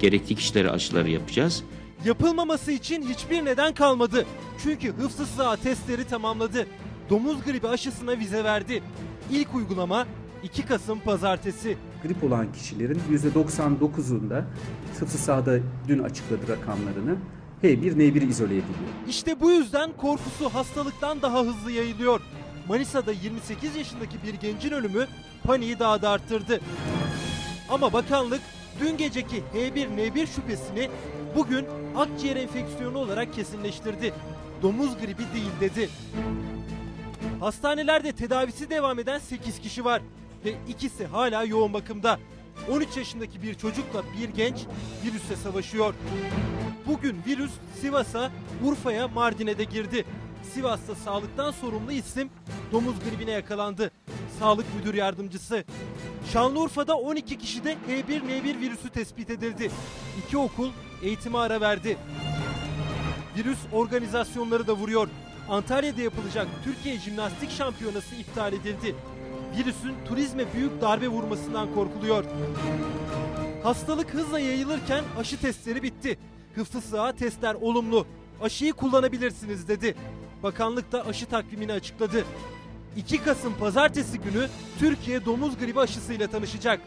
gerekli kişilere aşıları yapacağız. Yapılmaması için hiçbir neden kalmadı. Çünkü hıfzı sığa testleri tamamladı. Domuz gribi aşısına vize verdi. İlk uygulama 2 Kasım pazartesi. grip olan kişilerin %99'unda tıpkı sahada dün açıkladı rakamlarını H1N1 izole ediliyor. İşte bu yüzden korkusu hastalıktan daha hızlı yayılıyor. Manisa'da 28 yaşındaki bir gencin ölümü paniği daha da arttırdı. Ama bakanlık dün geceki H1N1 şüphesini bugün akciğer enfeksiyonu olarak kesinleştirdi. Domuz gribi değil dedi. Hastanelerde tedavisi devam eden 8 kişi var ve ikisi hala yoğun bakımda. 13 yaşındaki bir çocukla bir genç virüse savaşıyor. Bugün virüs Sivas'a, Urfa'ya, Mardin'e de girdi. Sivas'ta sağlıktan sorumlu isim domuz gribine yakalandı. Sağlık müdür yardımcısı. Şanlıurfa'da 12 kişide H1N1 virüsü tespit edildi. İki okul eğitime ara verdi. Virüs organizasyonları da vuruyor. Antalya'da yapılacak Türkiye Jimnastik Şampiyonası iptal edildi. Virüsün turizme büyük darbe vurmasından korkuluyor. Hastalık hızla yayılırken aşı testleri bitti. Hıfzı sığa testler olumlu. Aşıyı kullanabilirsiniz dedi. Bakanlık da aşı takvimini açıkladı. 2 Kasım pazartesi günü Türkiye domuz gribi aşısıyla tanışacak.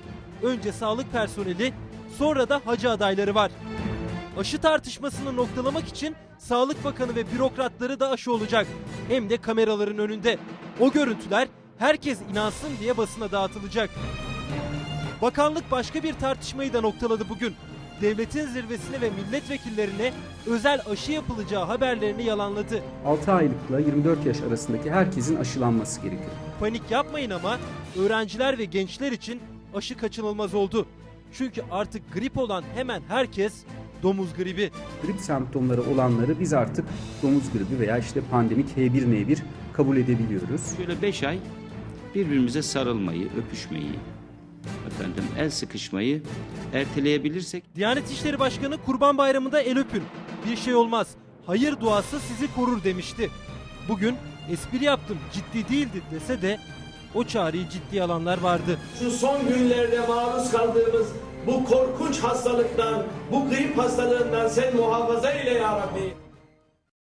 Önce sağlık personeli, sonra da hacı adayları var. Aşı tartışmasını noktalamak için Sağlık Bakanı ve bürokratları da aşı olacak. Hem de kameraların önünde. O görüntüler herkes inansın diye basına dağıtılacak. Bakanlık başka bir tartışmayı da noktaladı bugün. Devletin zirvesine ve milletvekillerine özel aşı yapılacağı haberlerini yalanladı. 6 aylıkla 24 yaş arasındaki herkesin aşılanması gerekiyor. Panik yapmayın ama öğrenciler ve gençler için aşı kaçınılmaz oldu. Çünkü artık grip olan hemen herkes domuz gribi. Grip semptomları olanları biz artık domuz gribi veya işte pandemik H1N1 kabul edebiliyoruz. Şöyle 5 ay birbirimize sarılmayı, öpüşmeyi, efendim el sıkışmayı erteleyebilirsek Diyanet İşleri Başkanı Kurban Bayramı'nda el öpün. Bir şey olmaz. Hayır duası sizi korur demişti. Bugün espri yaptım ciddi değildi dese de o çağrıyı ciddi alanlar vardı. Şu son günlerde maruz kaldığımız bu korkunç hastalıktan, bu grip hastalığından sen muhafaza eyle ya Rabbi.